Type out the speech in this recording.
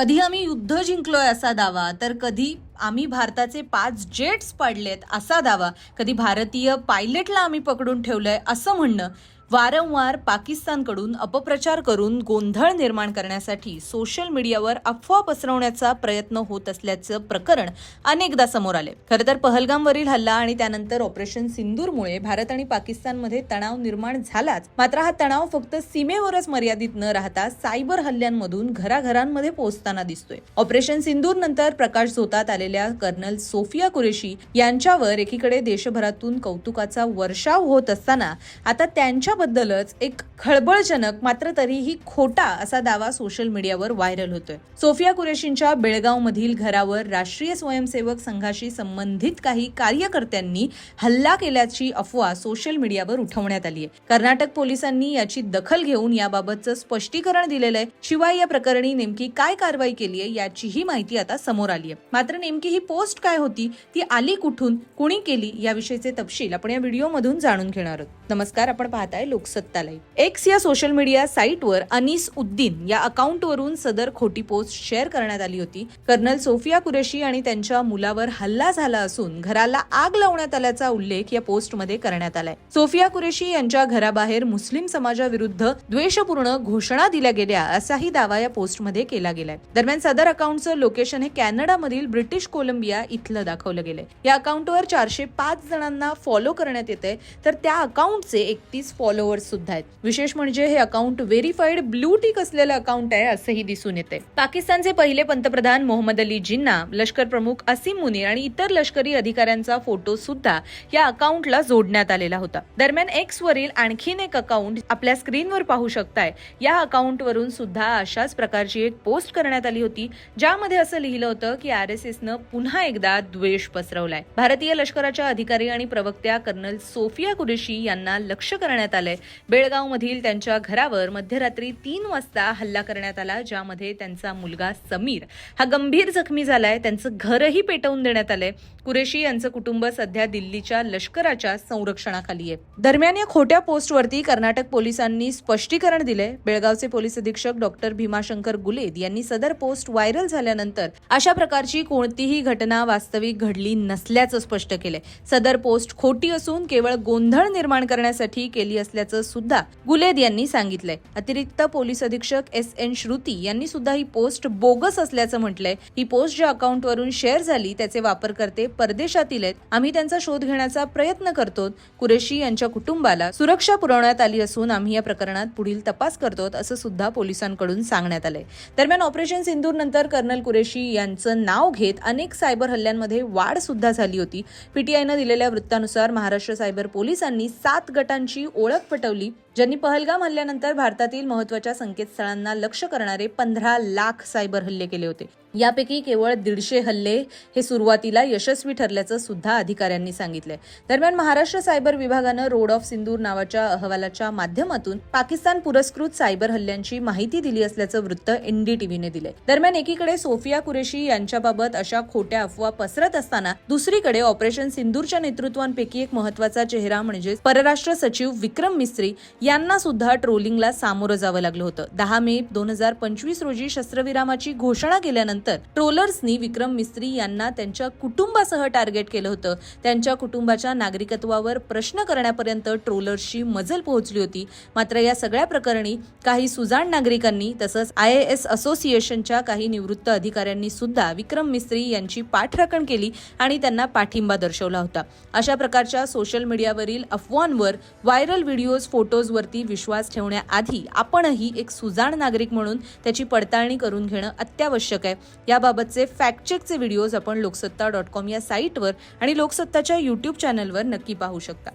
कधी आम्ही युद्ध जिंकलोय असा दावा तर कधी आम्ही भारताचे पाच जेट्स पाडलेत असा दावा कधी भारतीय पायलटला आम्ही पकडून ठेवलंय असं म्हणणं वारंवार पाकिस्तानकडून अपप्रचार करून गोंधळ निर्माण करण्यासाठी सोशल मीडियावर अफवा पसरवण्याचा प्रयत्न होत असल्याचं प्रकरण अनेकदा समोर आले. खरं तर पहलगामवरील हल्ला आणि त्यानंतर ऑपरेशन सिंदूरमुळे भारत आणि पाकिस्तानमध्ये तणाव निर्माण झालाच. मात्र हा तणाव फक्त सीमेवरच मर्यादित न राहता सायबर हल्ल्यांमधून घराघरांमध्ये पोहोचताना दिसतोय. ऑपरेशन सिंदूर नंतर प्रकाश झोतात आलेल्या कर्नल सोफिया कुरेशी यांच्यावर एकीकडे देशभरातून कौतुकाचा वर्षाव होत असताना आता त्यांच्या याबद्दलच एक खळबळजनक मात्र तरीही खोटा असा दावा सोशल मीडियावर व्हायरल होतोय. सोफिया कुरेशींच्या बेळगाव मधील घरावर राष्ट्रीय स्वयंसेवक संघाशी संबंधित काही कार्यकर्त्यांनी हल्ला केल्याची अफवा सोशल मीडियावर उठवण्यात आली आहे कर्नाटक पोलिसांनी याची दखल घेऊन याबाबतचं स्पष्टीकरण दिलेलं आहे शिवाय या प्रकरणी नेमकी काय कारवाई केली आहे याचीही माहिती आता समोर आली आहे मात्र नेमकी ही पोस्ट काय होती ती आली कुठून कुणी केली याविषयीचे तपशील आपण या व्हिडिओमधून जाणून घेणार आहोत. नमस्कार आपण पाहताय लोकसत्ता लाईव्ह एक्स या सोशल मीडिया साईटवर अनीस उद्दीन या अकाउंटवरून सदर खोटी पोस्ट शेअर करण्यात आली होती. कर्नल सोफिया कुरेशी आणि त्यांच्या मुलावर हल्ला झाला असून घराला आग लावण्यात आल्याचा उल्लेख या पोस्टमध्ये करण्यात आलाय. सोफिया कुरेशी यांच्या घराबाहेर मुस्लिम समाजाविरुद्ध द्वेषपूर्ण घोषणा दिल्या गेल्या असाही दावा या पोस्टमध्ये केला गेलाय. दरम्यान सदर अकाउंटचं लोकेशन हे कॅनडामधील ब्रिटिश कोलंबिया इथलं दाखवलं गेलंय. या अकाउंटवर चारशे पाच जणांना फॉलो करण्यात येते तर त्या अकाउंटचे एकतीस फॉलो सुद्धा आहेत. विशेष म्हणजे हे अकाउंट व्हेरीफाईड ब्लू टिक असलेलं अकाउंट आहे असंही दिसून येते पाकिस्तानचे पहिले पंतप्रधान मोहम्मद अली जिन्ना लष्कर प्रमुख असीम मुनीर आणि इतर लष्करी अधिकाऱ्यांचा फोटो सुद्धा या अकाउंटला जोडण्यात आलेला होता. दरम्यान एक्स वरील आणखीन एक अकाउंट आपल्या स्क्रीनवर पाहू शकताय. या अकाउंट वरून सुद्धा अशाच प्रकारची एक पोस्ट करण्यात आली होती ज्यामध्ये असं लिहिलं होतं की आर एस एसनं पुन्हा एकदा द्वेष पसरवलाय. भारतीय लष्कराच्या अधिकारी आणि प्रवक्त्या कर्नल सोफिया कुरेशी यांना लक्ष करण्यात आलंय. बेळगाव मधील त्यांच्या घरावर मध्यरात्री तीन वाजता हल्ला करण्यात आला ज्यामध्ये त्यांचा मुलगा समीर हा गंभीर जखमी झालाय. त्यांचं घरही पेटवून देण्यात आलंय. कुरेशी यांचं कुटुंब सध्या दिल्लीच्या लष्कराच्या संरक्षणाखाली आहे. दरम्यान या खोट्या पोस्टवरती कर्नाटक पोलिसांनी स्पष्टीकरण दिले बेळगावचे पोलीस अधीक्षक डॉक्टर भीमाशंकर गुलेद यांनी सदर पोस्ट व्हायरल झाल्यानंतर अशा प्रकारची कोणतीही घटना वास्तविक घडली नसल्याचं स्पष्ट केलंय. सदर पोस्ट खोटी असून केवळ गोंधळ निर्माण करण्यासाठी केली असल्याचं सुद्धा गुलेद यांनी सांगितलंय. अतिरिक्त पोलीस अधीक्षक एस एन श्रुती यांनी सुद्धा ही पोस्ट बोगस असल्याचं म्हटलंय. ही पोस्ट ज्या अकाउंटवरून शेअर झाली त्याचे वापरकर्ते परदेशातील आहेत. आम्ही त्यांचा शोध घेण्याचा प्रयत्न करतो. कुरेशी यांच्या कुटुंबाला सुरक्षा पुरवण्यात आली असून आम्ही या प्रकरणात पुढील तपास करतो असं सुद्धा पोलिसांकडून सांगण्यात आलंय. दरम्यान ऑपरेशन सिंदूर नंतर कर्नल कुरेशी यांचं नाव घेत अनेक सायबर हल्ल्यांमध्ये वाढ सुद्धा झाली होती. पीटीआयनं दिलेल्या वृत्तानुसार महाराष्ट्र सायबर पोलिसांनी सात गटांची ओळख पटवली ज्यांनी पहलगाम हल्ल्यानंतर भारतातील महत्त्वाच्या संकेतस्थळांना लक्ष करणारे पंधरा लाख सायबर हल्ले केले होते. यापैकी केवळ दीडशे हल्ले हे सुरुवातीला यशस्वी ठरल्याचं सुद्धा अधिकाऱ्यांनी सांगितलंय. दरम्यान महाराष्ट्र सायबर विभागानं रोड ऑफ सिंदूर नावाच्या अहवालाच्या माध्यमातून पाकिस्तान पुरस्कृत सायबर हल्ल्यांची माहिती दिली असल्याचं वृत्त एनडीटीव्हीने दिलंय. दरम्यान एकीकडे सोफिया कुरेशी यांच्याबाबत अशा खोट्या अफवा पसरत असताना दुसरीकडे ऑपरेशन सिंदूरच्या नेतृत्वांपैकी एक महत्त्वाचा चेहरा म्हणजे परराष्ट्र सचिव विक्रम मिस्त्री यांना सुद्धा ट्रोलिंगला सामोरं जावं लागलं होतं. दहा मे दोन हजार पंचवीस रोजी शस्त्रविरामाची घोषणा केल्यानंतर ट्रोलर्सनी विक्रम मिस्त्री यांना त्यांच्या कुटुंबासह टार्गेट केलं होतं. त्यांच्या कुटुंबाच्या नागरिकत्वावर प्रश्न करण्यापर्यंत ट्रोलर्सची मजल पोहोचली होती. मात्र या सगळ्या प्रकरणी काही सुजाण नागरिकांनी तसंच आय एस असोसिएशनच्या काही निवृत्त अधिकाऱ्यांनी सुद्धा विक्रम मिस्त्री यांची पाठराखण केली आणि त्यांना पाठिंबा दर्शवला होता. अशा प्रकारच्या सोशल मीडियावरील अफवांवर व्हायरल व्हिडिओज फोटोजवरती विश्वास ठेवण्याआधी आपणही एक सुजाण नागरिक म्हणून त्याची पडताळणी करून घेणं अत्यावश्यक आहे. याबाबतचे फॅक्ट चेकचे व्हिडिओज आपण लोकसत्ता डॉट कॉम या साईटवर आणि लोकसत्ताच्या यूट्यूब चॅनलवर नक्की पाहू शकता.